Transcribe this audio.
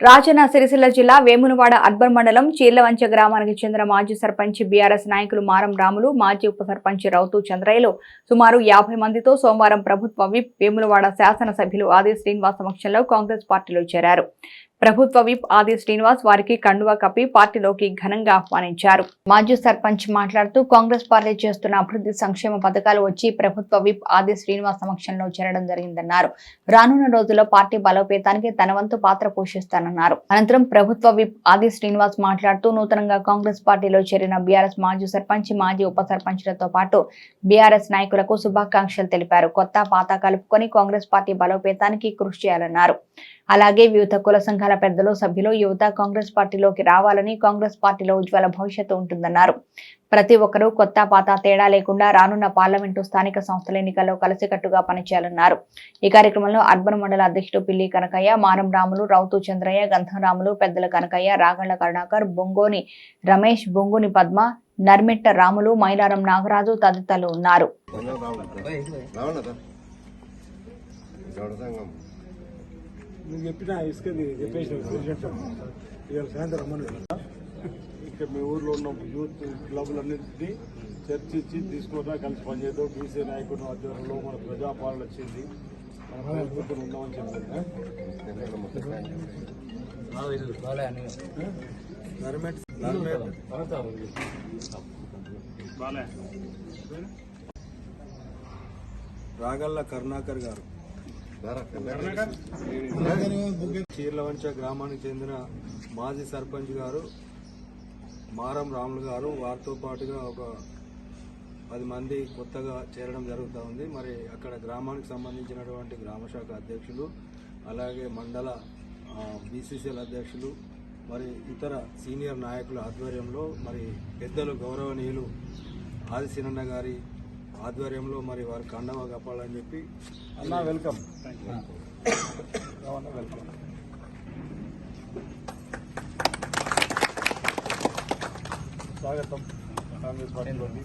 రాజన్న సిరిసిల్ల జిల్లా వేములవాడ అర్బన్ మండలం చీర్లవంచ గ్రామానికి చెందిన మాజీ సర్పంచ్ బీఆర్ఎస్ నాయకులు మారం రాములు మాజీ ఉప సర్పంచ్ రౌతు చంద్రయ్యలు సుమారు యాభై మందితో సోమవారం ప్రభుత్వ విప్ వేములవాడ శాసనసభ్యులు ఆది శ్రీనివాస్ సమక్షంలో కాంగ్రెస్ పార్టీలో చేరారు. ప్రభుత్వ విప్ ఆది శ్రీనివాస్ వారికి కండువా కప్పి పార్టీలోకి ఘనంగా ఆహ్వానించారు. మాజీ సర్పంచ్ మాట్లాడుతూ కాంగ్రెస్ పార్టీ చేస్తున్న అభివృద్ధి సంక్షేమ పథకాలు వచ్చి ప్రభుత్వ విప్ ఆది శ్రీనివాస్ సమక్షంలో చేరడం జరిగిందన్నారు. రానున్న రోజుల్లో పార్టీ బలోపేతానికి తన వంతు పాత్ర పోషిస్తానన్నారు. అనంతరం ప్రభుత్వ విప్ ఆది శ్రీనివాస్ మాట్లాడుతూ నూతనంగా కాంగ్రెస్ పార్టీలో చేరిన బీఆర్ఎస్ మాజీ సర్పంచ్ మాజీ ఉప సర్పంచ్లతో పాటు బీఆర్ఎస్ నాయకులకు శుభాకాంక్షలు తెలిపారు. కొత్త పాత కలుపుకొని కాంగ్రెస్ పార్టీ బలోపేతానికి కృషి చేయాలన్నారు. అలాగే వివిధ కుల సంఘాల పెద్దలు సభ్యులు యువత కాంగ్రెస్ పార్టీలోకి రావాలని కాంగ్రెస్ పార్టీలో ఉజ్వల భవిష్యత్తు ఉంటుందన్నారు ప్రతి ఒక్కరూ కొత్త పాత తేడా లేకుండా రానున్న పార్లమెంటు స్థానిక సంస్థల ఎన్నికల్లో కలిసికట్టుగా పనిచేయాలన్నారు ఈ కార్యక్రమంలో అర్బన్ మండల అధ్యక్షుడు పిల్లి కనకయ్య మారం రాములు రౌతు చంద్రయ్య గంధరాములు పెద్దల కనకయ్య రాగళ్ళ కరుణాకర్ బొంగోని రమేష్ బొంగుని పద్మ నర్మిట్ట రాములు మైలారం నాగరాజు తదితరులు ఉన్నారు నువ్వు చెప్పిన ఇసుకది చెప్పేసిన ఇవాళ సాయంత్రం రమ్మని ఇక్కడ మీ ఊర్లో ఉన్న యూత్ క్లబ్లన్నింటినీ చర్చించి తీసుకుంటా కలిసి పనిచేద్దాం. బీసీ నాయకుడు ఆధ్వర్యంలో మన ప్రజాపాలన వచ్చింది ఉందామని చెప్పింది రాగల్ల కరుణాకర్ గారు. చీర్లవంచ గ్రామానికి చెందిన మాజీ సర్పంచ్ గారు మారం రాములు గారు వారితో పాటుగా ఒక పది మంది కొత్తగా చేరడం జరుగుతూ ఉంది. మరి అక్కడ గ్రామానికి సంబంధించినటువంటి గ్రామశాఖ అధ్యక్షులు అలాగే మండల బీసీసీఎల్ అధ్యక్షులు మరి ఇతర సీనియర్ నాయకుల ఆధ్వర్యంలో మరి పెద్దలు గౌరవనీయులు ఆదిశీనన్న గారి ఆధ్వర్యంలో మరి వారి కండవ కప్పాలని చెప్పి అన్న వెల్కమ్. వెల్కమ్. స్వాగతం. కాంగ్రెస్ పార్టీలోకి